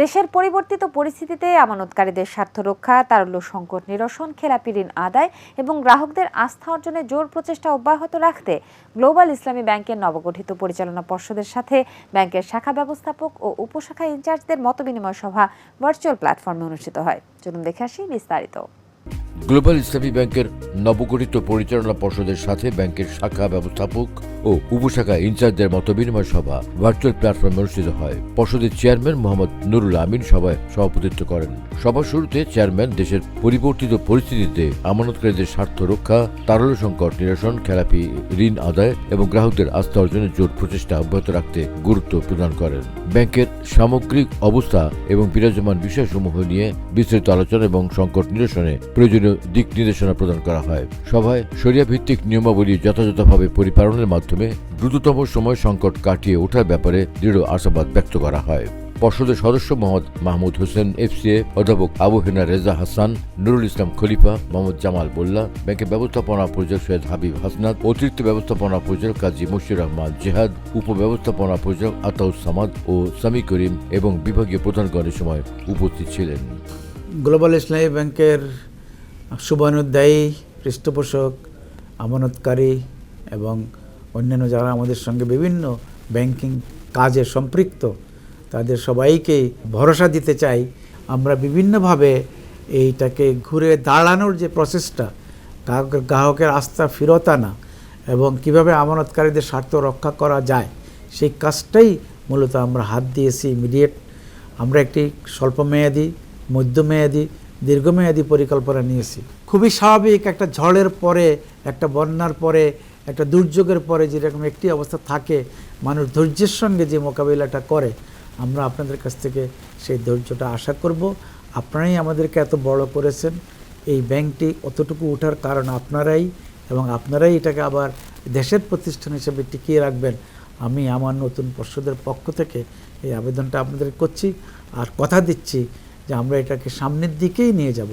দেশের পরিবর্তিত পরিস্থিতিতে আমানতকারীদের স্বার্থ রক্ষা, তারল্য সংকট নিরসন, খেলাপি ঋণ আদায় এবং গ্রাহকদের আস্থা অর্জনে জোর প্রচেষ্টা অব্যাহত রাখতে গ্লোবাল ইসলামী ব্যাংকের নবগঠিত পরিচালনা পর্ষদের সাথে ব্যাংকের শাখা ব্যবস্থাপক ও উপশাখা ইনচার্জদের মতবিনিময় সভা ভার্চুয়াল প্ল্যাটফর্মে অনুষ্ঠিত হয়। চলুন দেখে আসি বিস্তারিত। গ্লোবাল ইসলামী ব্যাংকের নবগঠিত পরিচালনা পর্ষদের সাথে ব্যাংকের শাখা ব্যবস্থাপক ও উপশাখা ইনচার্জদের মতবিনিময় সভা ভার্চুয়াল প্ল্যাটফর্মে অনুষ্ঠিত হয়। পর্ষদের চেয়ারম্যান মোহাম্মদ নুরুল আমিন সভায় সভাপতিত্ব করেন। সভার শুরুতে চেয়ারম্যান দেশের পরিবর্তিত পরিস্থিতিতে আমানতকারীদের স্বার্থ রক্ষা তারল সংকট নিরসন, খেলাপি, ঋণ আদায় এবং গ্রাহকদের আস্থা অর্জনের জোর প্রচেষ্টা অব্যাহত রাখতে গুরুত্ব প্রদান করেন। ব্যাংকের সামগ্রিক অবস্থা এবং বিরাজমান বিষয়সমূহ নিয়ে বিস্তৃত আলোচনা এবং সংকট নিরসনে প্রয়োজনীয় দিক নির্দেশনা প্রদান করা হয়। সভায় সরিয়া ভিত্তিক নিয়মাবলী যথাযথভাবে পরিপালনের মাধ্যমে দ্রুততম সময় সংকট কাটিয়ে ওঠার ব্যাপারে দৃঢ় আশাবাদ ব্যক্ত করা হয়। পর্ষদের সদস্য মোহাম্মদ মাহমুদ হোসেন, এফসিএ অধ্যাপক আবু হেনা রেজা হাসান, নুরুল ইসলাম খলিফা মোহাম্মদ জামাল মোল্লা, ব্যাংকের ব্যবস্থাপনা পরিচালক সৈয়দ হাবিব হাসনাত, অতিরিক্ত ব্যবস্থাপনা পরিচালক কাজী মুশির রহমান জেহাদ উপব্যবস্থাপনা পরিচালক আতাউস সামাদ ও সামি করিম এবং বিভাগীয় প্রধানগণের সময় উপস্থিত ছিলেন। গ্লোবাল ইসলামী ব্যাংকের শুভানুদ্যায়ী পৃষ্ঠপোষক, আমানতকারী এবং অন্যান্য যারা আমাদের সঙ্গে বিভিন্ন ব্যাংকিং কাজে সম্পৃক্ত, তাদের সবাইকেই ভরসা দিতে চাই, আমরা বিভিন্নভাবে এইটাকে ঘুরে দাঁড়ানোর যে প্রসেসটা গ্রাহকের আস্থা ফিরত আনা এবং কীভাবে আমানতকারীদের স্বার্থ রক্ষা করা যায়, সেই কাজটাই মূলত আমরা হাত দিয়েছি ইমিডিয়েট আমরা একটি স্বল্পমেয়াদী, মধ্যমেয়াদী, দীর্ঘমেয়াদী পরিকল্পনা নিয়েছি। খুবই স্বাভাবিক একটা ঝড়ের পরে, একটা বন্যার পরে একটা দুর্যোগের পরে যেরকম একটি অবস্থা থাকে, মানুষ ধৈর্যের সঙ্গে যে মোকাবিলাটা করে, আমরা আপনাদের কাছ থেকে সেই ধৈর্যটা আশা করব। আপনারাই আমাদেরকে এত বড় করেছেন, এই ব্যাংকটি অতটুকু ওঠার কারণ আপনারাই এবং আপনারাই এটাকে আবার দেশের প্রতিষ্ঠান হিসেবে টিকিয়ে রাখবেন। আমি আমার নতুন পর্ষদের পক্ষ থেকে এই আবেদনটা আপনাদের করছি। আর কথা দিচ্ছি যে আমরা এটাকে সামনের দিকেই নিয়ে যাব।